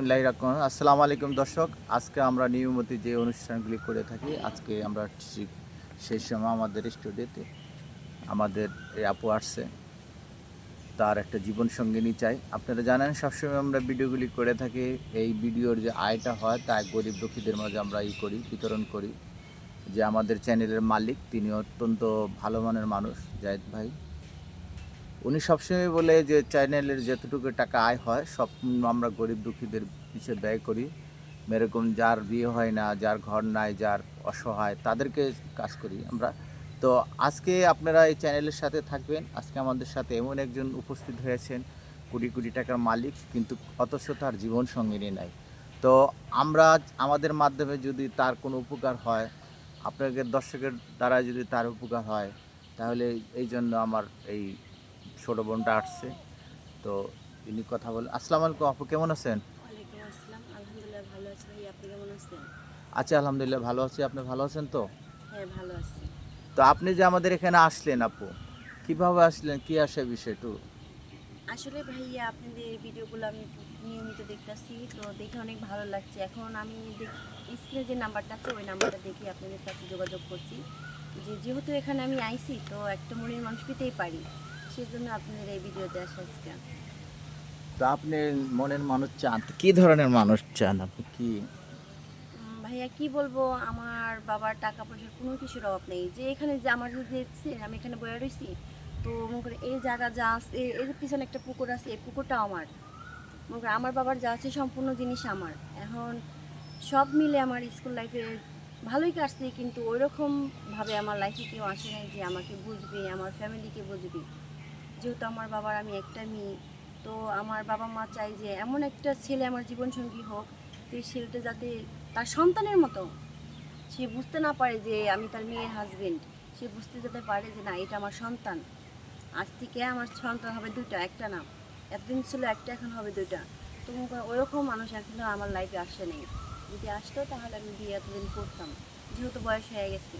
বিসমিল্লাহির রহমান আসসালামু আলাইকুম দর্শক, আজকে আমরা নিয়মিত যে অনুষ্ঠানগুলি করে থাকি, আজকে আমরা ঠিক সেই সময় আমাদের স্টুডিওতে আমাদের এই আপু আসছে, তার একটা জীবন সঙ্গিনী চাই। আপনারা জানেন, সবসময় আমরা ভিডিওগুলি করে থাকি, এই ভিডিওর যে আয়টা হয় তা গরিব দুঃখীদের মাঝে আমরা ই করি, বিতরণ করি। যে আমাদের চ্যানেলের মালিক, তিনি অত্যন্ত ভালো মানের মানুষ, জায়েদ ভাই। উনি সবসময় বলে যে চ্যানেলের যতটুকু টাকা আয় হয়, সব আমরা গরিব দুঃখীদের পিছিয়ে ব্যয় করি। এরকম যার বিয়ে হয় না, যার ঘর নাই, যার অসহায়, তাদেরকে কাজ করি আমরা। তো আজকে আপনারা এই চ্যানেলের সাথে থাকবেন। আজকে আমাদের সাথে এমন একজন উপস্থিত হয়েছেন কোটি কোটি টাকার মালিক, কিন্তু অথচ তার জীবন সঙ্গিনী নাই। তো আমরা আমাদের মাধ্যমে যদি তার কোনো উপকার হয়, আপনাদের দর্শকের দ্বারা যদি তার উপকার হয়, তাহলে এই জন্য আমার এই ছোট বোনটা আসছে। তো ইনি কথা বলে আসসালামু আলাইকুম আপু কেমন আছেন? ওয়ালাইকুম আলহামদুলিল্লাহ ভালো আছি। ভাই আপনি কেমন আছেন? আচ্ছা আলহামদুলিল্লাহ ভালো আছি। আপনি ভালো আছেন তো? হ্যাঁ ভালো আছি। তো আপনি যে আমাদের এখানে আসলেন আপু কীভাবে আসলেন কি আসে বিষয় একটু? আসলে ভাইয়া আপনাদের ভিডিওগুলো আমি নিয়মিত দেখতেছি তো দেখে অনেক ভালো লাগছে। এখন আমি স্ক্রিনে যে নাম্বারটা আছে ওই নাম্বারটা দেখে আপনাদের কাছে যোগাযোগ করছি। যে যেহেতু এখানে আমি আইছি তো একটা মনের মানুষ পেতেই পারি। সেজন্য আপনাদের এই ভিডিওতে আসা আজকে। তো আপনি মনের মানুষ চান কি ধরনের মানুষ চান আপনি? কি? ভাইয়া কি বলব? আমার বাবার টাকা পয়সার কোনো কিছুর অভাব নেই। যে এখানে যে আমার যে দেখছেন আমি এখানে বয়ে রয়েছি তো মনে করে এই জায়গা যা আছে এর পিছনে একটা পুকুর আছে এই পুকুরটা আমার। মনে করে আমার বাবার যা আছে সম্পূর্ণ জিনিস আমার। এখন সব মিলে আমার স্কুল লাইফে ভালোই কাটছে কিন্তু ওইরকমভাবে আমার লাইফে কেউ আসে নাই যে আমাকে বুঝবে আমার ফ্যামিলিকে বুঝবে। যেহেতু আমার বাবার আমি একটা মেয়ে, তো আমার বাবা মা চাই যে এমন একটা ছেলে আমার জীবনসঙ্গী হোক, যে ছেলেটা যাতে তার সন্তানের মতো সে বুঝতে না পারে যে আমি তার মেয়ের হাজবেন্ড সে বুঝতে যেতে পারে যে না, এটা আমার সন্তান। আজ থেকে আমার সন্তান হবে দুইটা, একটা না। এতদিন ছিল, একটা এখন হবে দুইটা। তো ওরকম মানুষ এখনও আমার লাইফে আসে নেই। যদি আসতো তাহলে আমি বিয়ে এতদিন করতাম, যেহেতু বয়স হয়ে গেছে।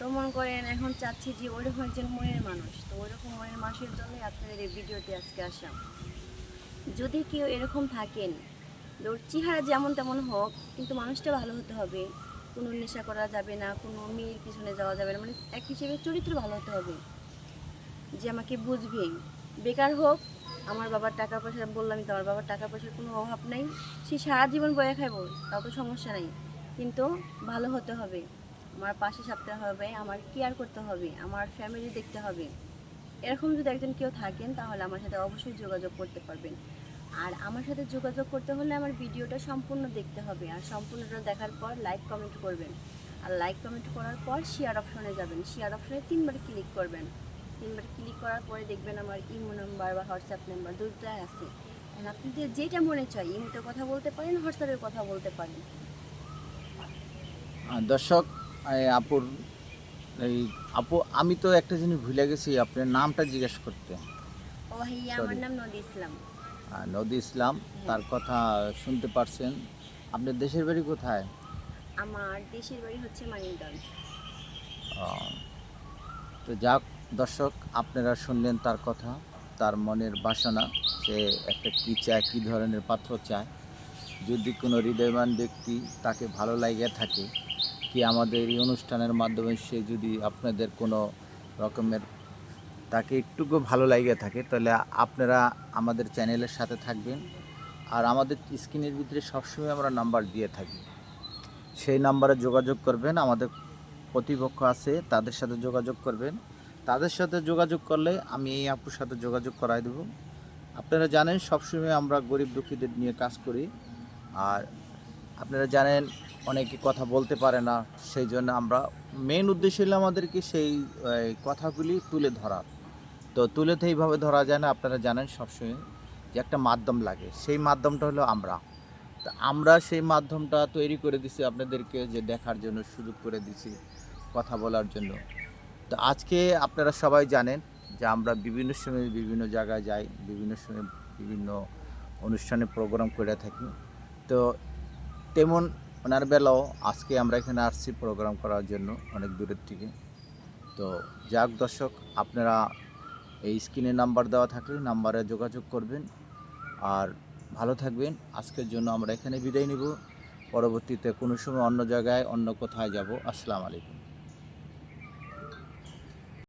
তো মনে করেন, এখন চাচ্ছি যে ওইরকম একজন মনের মানুষ। তো ওইরকম মনের মানুষের জন্যই আপনাদের এই ভিডিওতে আজকে আসা যদি কেউ এরকম থাকেন ওর চেহারা যেমন তেমন হোক, কিন্তু মানুষটা ভালো হতে হবে। কোনো নেশা করা যাবে না, কোনো মেয়ের পিছনে যাওয়া যাবে না মানে এক হিসেবে চরিত্র ভালো হতে হবে। যে আমাকে বুঝবে, বেকার হোক, আমার বাবার টাকা পয়সা বললামই তো, আমার বাবার টাকা পয়সার কোনো অভাব নাই। সে সারা জীবন বয়ে খাইবো, তাও তো সমস্যা নাই। কিন্তু ভালো হতে হবে। আমার পাশে সাপতে হবে, আমার কেয়ার করতে হবে, আমার ফ্যামিলি দেখতে হবে। এরকম যদি একজন কেউ থাকেন, তাহলে আমার সাথে অবশ্যই যোগাযোগ করতে পারবেন। আর আমার সাথে যোগাযোগ করতে হলে আমার ভিডিওটা সম্পূর্ণ দেখতে হবে, আর সম্পূর্ণটা দেখার পর লাইক কমেন্ট করবেন। আর লাইক কমেন্ট করার পর শেয়ার অপশনে যাবেন। শেয়ার অপশনে তিনবার ক্লিক করবেন। তিনবার ক্লিক করার পরে দেখবেন আমার ইমো নাম্বার বা হোয়াটসঅ্যাপ নাম্বার দুটোই আছে। আপনাদের যেটা মনে চায়, ইমোতে কথা বলতে পারেন হোয়াটসঅ্যাপে কথা বলতে পারেন। দর্শক আপুর এই আপু আমি তো একটা জিনিস ভুলে গেছি আপনার নামটা জিজ্ঞেস করতে। ও ভাইয়া আমার নাম নদী ইসলাম। নদী ইসলাম তার কথা শুনতে পারছেন। আপনার দেশের বাড়ি কোথায়? আমার দেশের বাড়ি হচ্ছে মানিকগঞ্জ। তো যাক দর্শক আপনারা শুনলেন তার কথা তার মনের বাসনা সে একটা কী চায় কী ধরনের পাত্র চায়। যদি কোনো হৃদয়বান ব্যক্তি তাকে ভালো লাগে থাকে কি আমাদের এই অনুষ্ঠানের মাধ্যমে সে যদি আপনাদের কোনো রকমের তাকে একটুকু ভালো লাগে থাকে, তাহলে আপনারা আমাদের চ্যানেলের সাথে থাকবেন। আর আমাদের স্ক্রিনের ভিতরে সবসময় আমরা নাম্বার দিয়ে থাকি। সেই নাম্বারে যোগাযোগ করবেন, আমাদের প্রতিপক্ষ আছে, তাদের সাথে যোগাযোগ করবেন। তাদের সাথে যোগাযোগ করলে আমি এই আপুর সাথে যোগাযোগ করাই দেব। আপনারা জানেন, সবসময় আমরা গরিব দুঃখীদের নিয়ে কাজ করি। আর আপনারা জানেন, অনেকে কথা বলতে পারে না সেই জন্য আমরা মেন উদ্দেশ্য হলো আমাদেরকে সেই কথাগুলি তুলে ধরার তো তুলে তো এইভাবে ধরা যায় না, আপনারা জানেন সবসময় যে একটা মাধ্যম লাগে। সেই মাধ্যমটা হলো আমরা। তা আমরা সেই মাধ্যমটা তৈরি করে দিছি আপনাদেরকে যে দেখার জন্য, সুযোগ করে দিছি কথা বলার জন্য। তো আজকে আপনারা সবাই জানেন যে আমরা বিভিন্ন সময় বিভিন্ন জায়গায় যাই, বিভিন্ন সময় বিভিন্ন অনুষ্ঠানে প্রোগ্রাম করে থাকি। তো তেমন ওনার বেলাও আজকে আমরা এখানে আসছি প্রোগ্রাম করার জন্য অনেক দূরের থেকে। তো যাক দর্শক, আপনারা এই স্ক্রিনে নাম্বার দেওয়া থাকলে নাম্বারে যোগাযোগ করবেন। আর ভালো থাকবেন। আজকের জন্য আমরা এখানে বিদায় নিব। পরবর্তীতে কোনো সময় অন্য জায়গায়, অন্য কোথায় যাব। আসসালামু আলাইকুম।